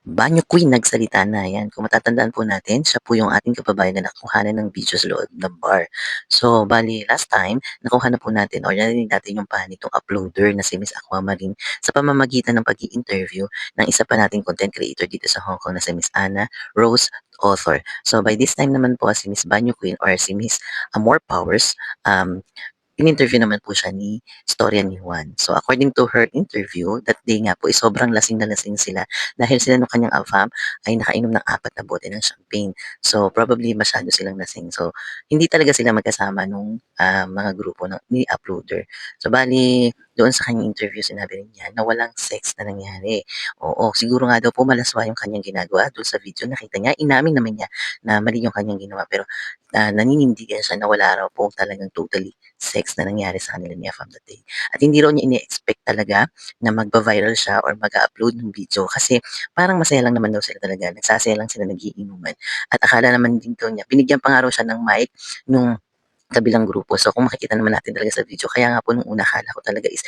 Banyo Queen nagsalita na, 'yan. Kung matatandaan po natin, siya po yung ating kababayan na nakuhanan ng video sa loob ng bar. So, bale last time, nakuha na po natin or narinig natin yung panig nitong uploader na si Miss Aquamarine sa pamamagitan ng pag interview ng isa pa nating content creator dito sa Hong Kong na si Miss Anna Rose Author. So, by this time naman po si Miss Banyo Queen or si Miss Amor Powers, um, in-interview naman po siya ni Storya ni Juan. So according to her interview, that day nga po is sobrang lasing na lasing sila dahil sila nung kanyang afam ay nakainom ng apat na bote ng champagne. So probably masyado silang lasing. So hindi talaga sila magkasama nung ah, mga grupo ng, ni uploader. So bali, doon sa kanyang interview sinabi rin niya na walang sex na nangyari. Oo, siguro nga daw po malaswa yung kanyang ginagawa doon sa video. Nakita niya, inamin naman niya na mali yung kanyang ginawa. Pero ah, naninindigan siya na wala raw po talagang totally sex na nangyari sa kanila ni Afam that day. At hindi raw niya ini-expect talaga na magba-viral siya or mag-upload ng video kasi parang masaya lang naman daw sila talaga. Nagsasaya lang sila nagiinuman. At akala naman din daw niya, binigyan pa nga raw siya ng mic nung kabilang grupo. So kung makikita naman natin talaga sa video, kaya nga po nung una akala ko talaga is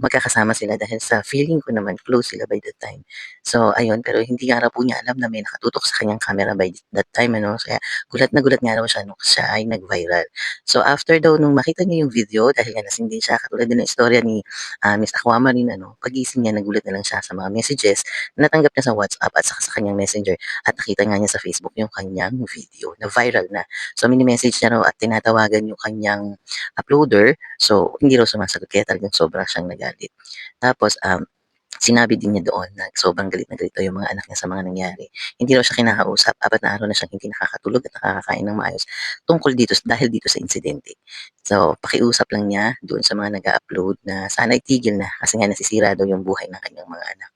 magkakasama sila dahil sa feeling ko naman close sila by that time. So ayun, pero hindi nga raw po niya alam na may nakatutok sa kanyang camera by that time ano. Kaya gulat na gulat nga raw siya nung siya ay nag-viral. So after daw nung makita niya yung video dahil nga lasing din siya katulad din ng istorya ni ah, Miss Aquamarine ano, pagising niya nagulat na lang siya sa mga messages na natanggap niya sa WhatsApp at saka sa kanyang Messenger at nakita nga niya sa Facebook yung kanyang video na viral na. So mini-message niya raw at tinatawagan yung kanyang uploader. So hindi raw sumasagot kaya talagang sobra siyang nagalit. Tapos um, sinabi din niya doon na sobrang galit na galit daw yung mga anak niya sa mga nangyari. Hindi raw siya kinakausap, apat na araw na siyang hindi nakakatulog at nakakakain ng maayos tungkol dito dahil dito sa insidente. So, pakiusap lang niya doon sa mga nag-upload na sana itigil na kasi nga nasisira daw yung buhay ng kanyang mga anak.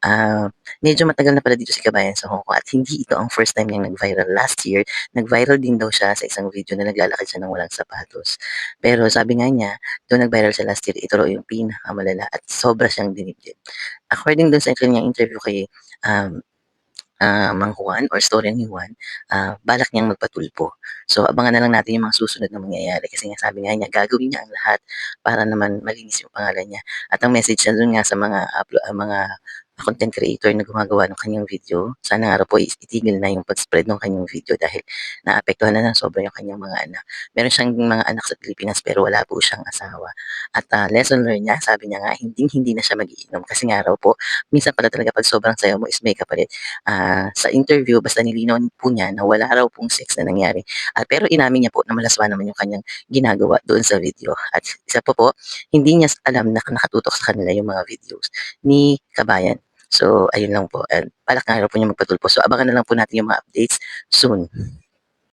Ah, medyo matagal na pala dito si Kabayan sa Hong Kong at hindi ito ang first time niyang nag-viral. Last year, nag-viral din daw siya sa isang video na naglalakad siya ng walang sapatos. Pero sabi nga niya, doon nag-viral siya last year, ito raw yung pinakamalala at sobra siyang dinibdib. According dun sa kanyang interview kay um, ah, Mang Juan or Storya ni Juan, ah, balak niyang magpatulpo. So abangan na lang natin yung mga susunod na mangyayari kasi nga sabi nga niya gagawin niya ang lahat para naman malinis yung pangalan niya. At ang message niya dun nga sa mga uplo ah, mga content creator na gumagawa ng kanyang video, sana nga raw po itigil na yung pag-spread ng kanyang video dahil naapektuhan na ng sobra yung kanyang mga anak. Meron siyang mga anak sa Pilipinas pero wala po siyang asawa. At ah, lesson learned niya, sabi niya nga, hindi hindi na siya magiinom kasi nga raw po, minsan pala talaga pag sobrang sayo mo is may kapalit. Ah, sa interview, basta nilinaw po niya na wala raw pong sex na nangyari. At pero inamin niya po na malaswa naman yung kanyang ginagawa doon sa video. At isa pa po, hindi niya alam na nakatutok sa kanila yung mga videos ni Kabayan. So, ayun lang po. And balak nga raw po niya magpatulpo. So, abangan na lang po natin yung mga updates soon.